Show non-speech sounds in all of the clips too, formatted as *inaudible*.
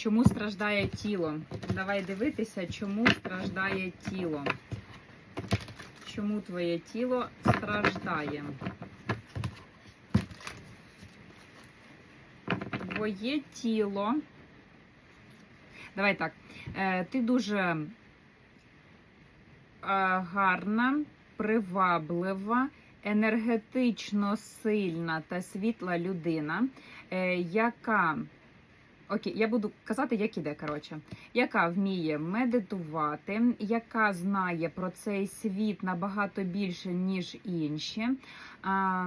Чому страждає тіло? Давай дивитися, чому страждає тіло. Чому твоє тіло страждає? Твоє тіло. Давай так. Е, Ти дуже е, гарна, приваблива, енергетично сильна та світла людина, е, яка. Окей, я буду казати, як іде, коротше, яка вміє медитувати, яка знає про цей світ набагато більше, ніж інші. А,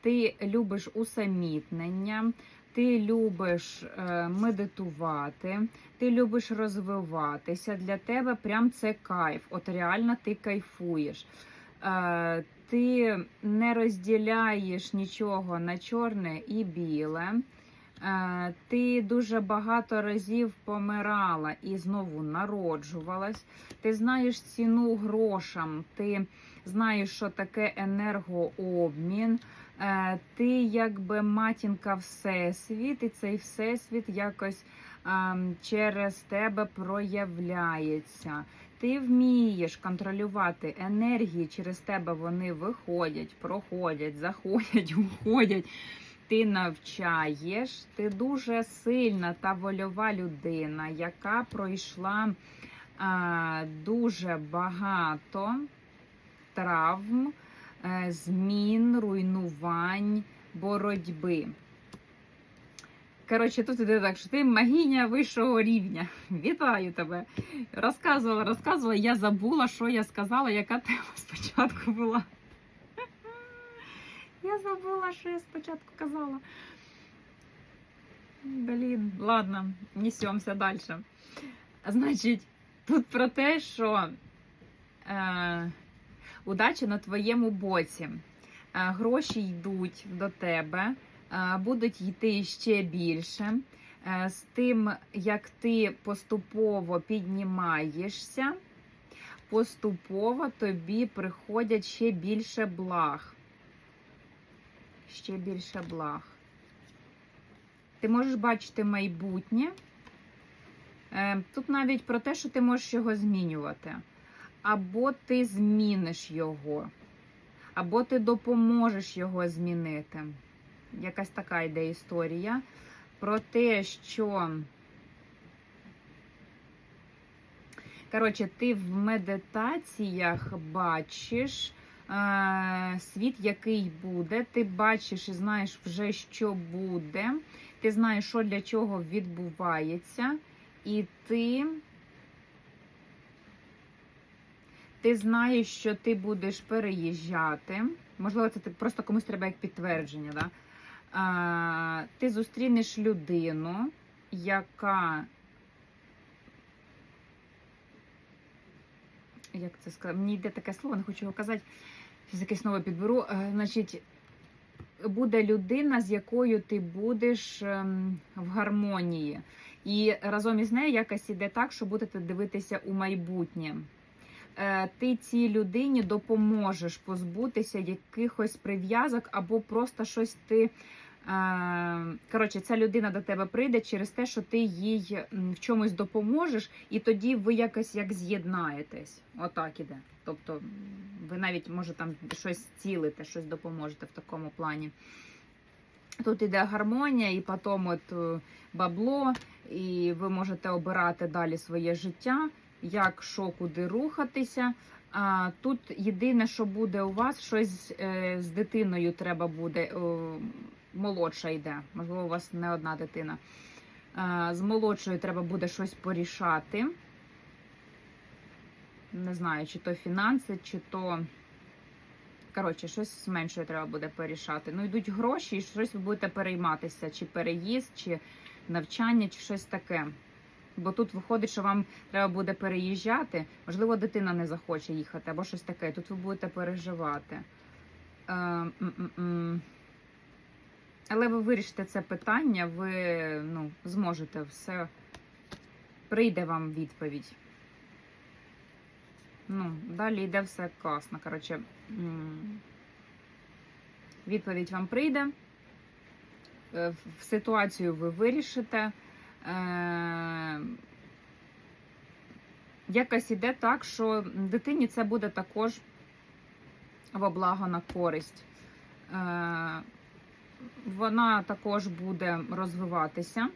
ти любиш усамітнення, ти любиш е, медитувати, ти любиш розвиватися. Для тебе прям це кайф. От реально ти кайфуєш. Е, ти не розділяєш нічого на чорне і біле. Е, Ти дуже багато разів помирала і знову народжувалась. Ти знаєш ціну грошам, ти знаєш, що таке енергообмін. Е, Ти якби матінка Всесвіт, і цей всесвіт якось ем, через тебе проявляється. Ти вмієш контролювати енергії, через тебе вони виходять, проходять, заходять, уходять. Ти навчаєш, ти дуже сильна та вольова людина, яка пройшла а, дуже багато травм, е, змін, руйнувань, боротьби. Коротше, тут іде так, що ти магиня вищого рівня. *laughs* Вітаю тебе! Розказувала, розказувала, я забула, що я сказала, яка тема *laughs* спочатку була. Я забула, що я спочатку казала. Блін, ладно, несемося далі. Значить, тут про те, що е, удача на твоєму боці. Е, гроші йдуть до тебе, е, будуть йти ще більше. Е, з тим, як ти поступово піднімаєшся, поступово тобі приходять ще більше благ ще більше благ. Ти можеш бачити майбутнє. Е, Тут навіть про те, що ти можеш його змінювати. Або ти зміниш його, або ти допоможеш його змінити. Якась така йде історія. Про те, що. Коротше, ти в медитаціях бачиш світ, який буде. Ти бачиш і знаєш вже, що буде. Ти знаєш, що для чого відбувається, і ти. Ти знаєш, що ти будеш переїжджати. Можливо, це просто комусь треба як підтвердження. Да? А, ти зустрінеш людину, яка. Як це сказати? Мені йде таке слово, не хочу його казати. Щось якесь нове підберу. Е, Значить, буде людина, з якою ти будеш ем, в гармонії. І разом із нею якось іде так, що будете дивитися у майбутнє. Е, Ти цій людині допоможеш позбутися якихось прив'язок, або просто щось ти. Коротше, ця людина до тебе прийде через те, що ти їй в чомусь допоможеш, і тоді ви якось як з'єднаєтесь. Отак іде. Тобто, ви навіть може там щось цілите, щось допоможете в такому плані. Тут іде гармонія, і потім от е, бабло, і ви можете обирати далі своє життя, як що, куди рухатися. А тут єдине, що буде у вас, щось е, з дитиною треба буде. Молодша йде, можливо, у вас не одна дитина. Е, з молодшою треба буде щось порішати. Не знаю, чи то фінанси, чи то. Коротше, щось з меншою треба буде порішати. Ну, йдуть гроші, і щось ви будете перейматися, чи переїзд, чи навчання, чи щось таке. Бо тут виходить, що вам треба буде переїжджати. Можливо, дитина не захоче їхати, або щось таке. Тут ви будете переживати. Е, м-м-м. Але ви вирішите це питання, ви ну, зможете все. Прийде вам відповідь. Ну, далі йде все класно. Коротше, відповідь вам прийде. Е, В ситуацію ви вирішите. Е, якось іде так, що дитині це буде також во благо на користь. Вона також буде розвиватися.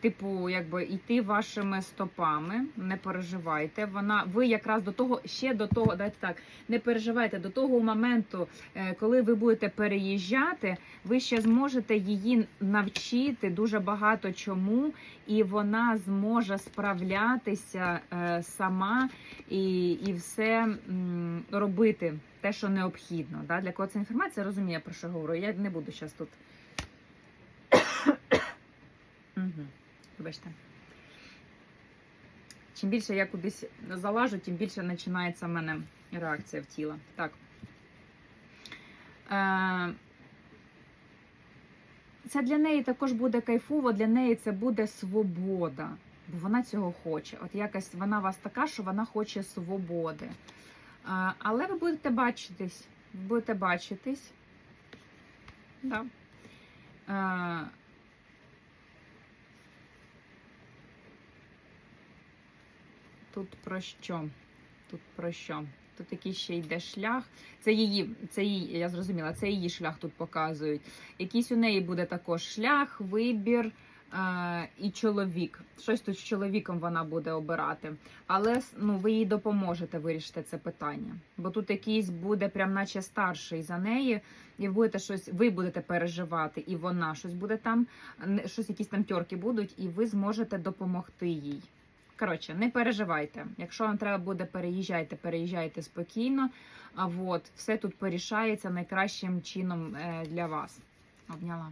Типу, якби йти вашими стопами, не переживайте. Вона, ви якраз до того, ще до того, дайте так, не переживайте до того моменту, е, коли ви будете переїжджати, ви ще зможете її навчити дуже багато чому, і вона зможе справлятися е, сама і, і все робити те, що необхідно. Да? Для кого це інформація, розуміє, про що говорю. Я не буду зараз тут. Вибачте. Чим більше я кудись залажу, тим більше починається в мене реакція в тіло. Так. Е, це для неї також буде кайфово, для неї це буде свобода. Бо вона цього хоче. От якась вона у вас така, що вона хоче свободи. Е, але ви будете бачитись. Ви будете бачитись. Да. Тут про що? Тут про що? Тут який ще йде шлях. Це її, це її, я зрозуміла, це її шлях тут показують. Якийсь у неї буде також шлях, вибір е, і чоловік. Щось тут з чоловіком вона буде обирати. Але ну, ви їй допоможете вирішити це питання. Бо тут якийсь буде прям наче старший за неї, і будете щось, ви будете переживати, і вона щось буде там, щось якісь там тьорки будуть, і ви зможете допомогти їй. Коротше, не переживайте. Якщо вам треба буде переїжджайте, переїжджайте спокійно. А от все тут порішається найкращим чином е, для вас. Обняла.